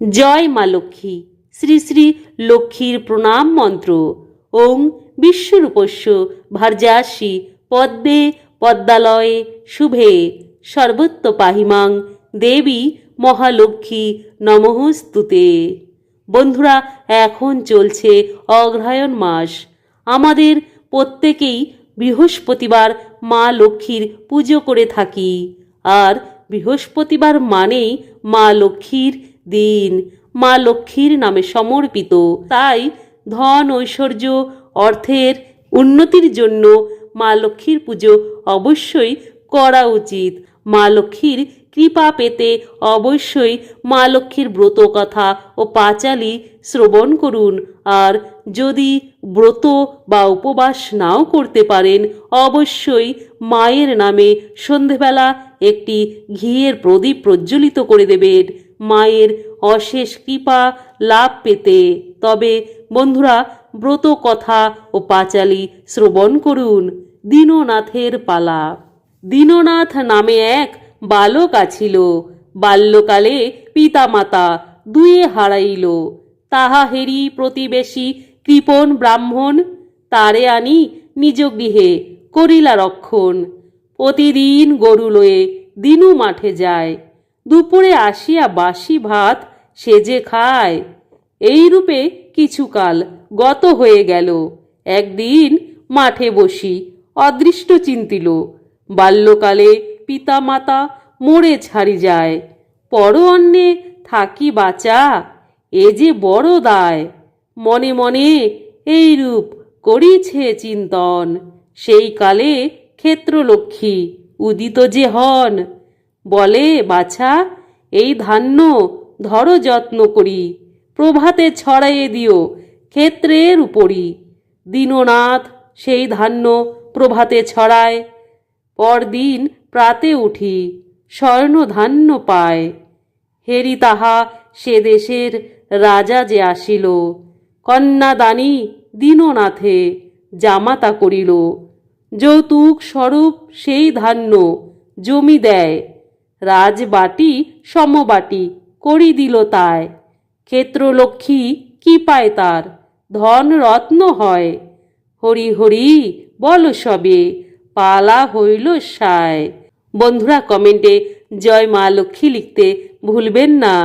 জয় মা লক্ষ্মী। শ্রী শ্রী লক্ষ্মীর প্রণাম মন্ত্র। ওং বিশ্বরূপস্য ভার্যাসী পদ্মে পদ্মালয়ে শুভে। সর্বত্র পাহিমাং দেবী মহালক্ষ্মী নমঃস্তুতে বন্ধুরা, এখন চলছে অগ্রহায়ণ মাস। আমাদের প্রত্যেকেই বৃহস্পতিবার মা লক্ষ্মীর পুজো করে থাকি। আর বৃহস্পতিবার মানেই মা লক্ষ্মীর দিন। মা লক্ষ্মীর নামে সমর্পিত। তাই ধন ঐশ্বর্য অর্থের উন্নতির জন্য মা লক্ষ্মীর পুজো অবশ্যই করা উচিত। মা লক্ষ্মীর কৃপা পেতে অবশ্যই মা লক্ষ্মীর ব্রত কথা ও পাঁচালি শ্রবণ করুন। আর যদি ব্রত বা উপবাস নাও করতে পারেন, অবশ্যই মায়ের নামে সন্ধেবেলা একটি ঘিয়ের প্রদীপ প্রজ্বলিত করে দেবেন। মায়ের অশেষ কৃপা লাভ পেতে। তবে বন্ধুরা, ব্রত কথা ও পাঁচালি শ্রবণ করুন। দীননাথের পালা। দীননাথ নামে এক বালক আছিল। বাল্যকালে পিতামাতা দুয়ে হারাইল। তাহা হেরি প্রতিবেশী কৃপণ ব্রাহ্মণ, তারে আনি নিজ গৃহে করিলা রক্ষণ। প্রতিদিন গরু লয়ে দিনু মাঠে যায়। দুপুরে আসিয়া বাসি ভাত সেজে খায়। এই রূপে কিছুকাল গত হয়ে গেল। একদিন মাঠে বসি অদৃষ্ট চিন্তিল। বাল্যকালে পিতা মাতা মরে ছাড়ি যায়। পর অন্নে থাকি বাঁচা, এ যে বড় দায়। মনে মনে এই রূপ করিছে চিন্তন। সেই কালে ক্ষেত্রলক্ষ্মী উদিত যে হন। বলে, বাছা, এই ধান্য ধরো যত্ন করি, প্রভাতে ছড়াইয়ে দিও ক্ষেত্রের উপরই। দীননাথ সেই ধান্য প্রভাতে ছড়ায়, পরদিন প্রাতে উঠি স্বর্ণ ধান্য পায়। হেরি তাহা সে দেশের রাজা যে আসিল, কন্যাদানী দীননাথে জামাতা করিল। যৌতুক স্বরূপ সেই ধান্য জমি দেয় রাজবাটি সমবাটি করি দিল তাই। ক্ষেত্রলক্ষ্মী কি পায় তার ধন রত্ন হয়। হরি হরি বল সবে, পালা হইল সায়। বন্ধুরা, কমেন্টে জয় মা লক্ষ্মী লিখতে ভুলবেন না।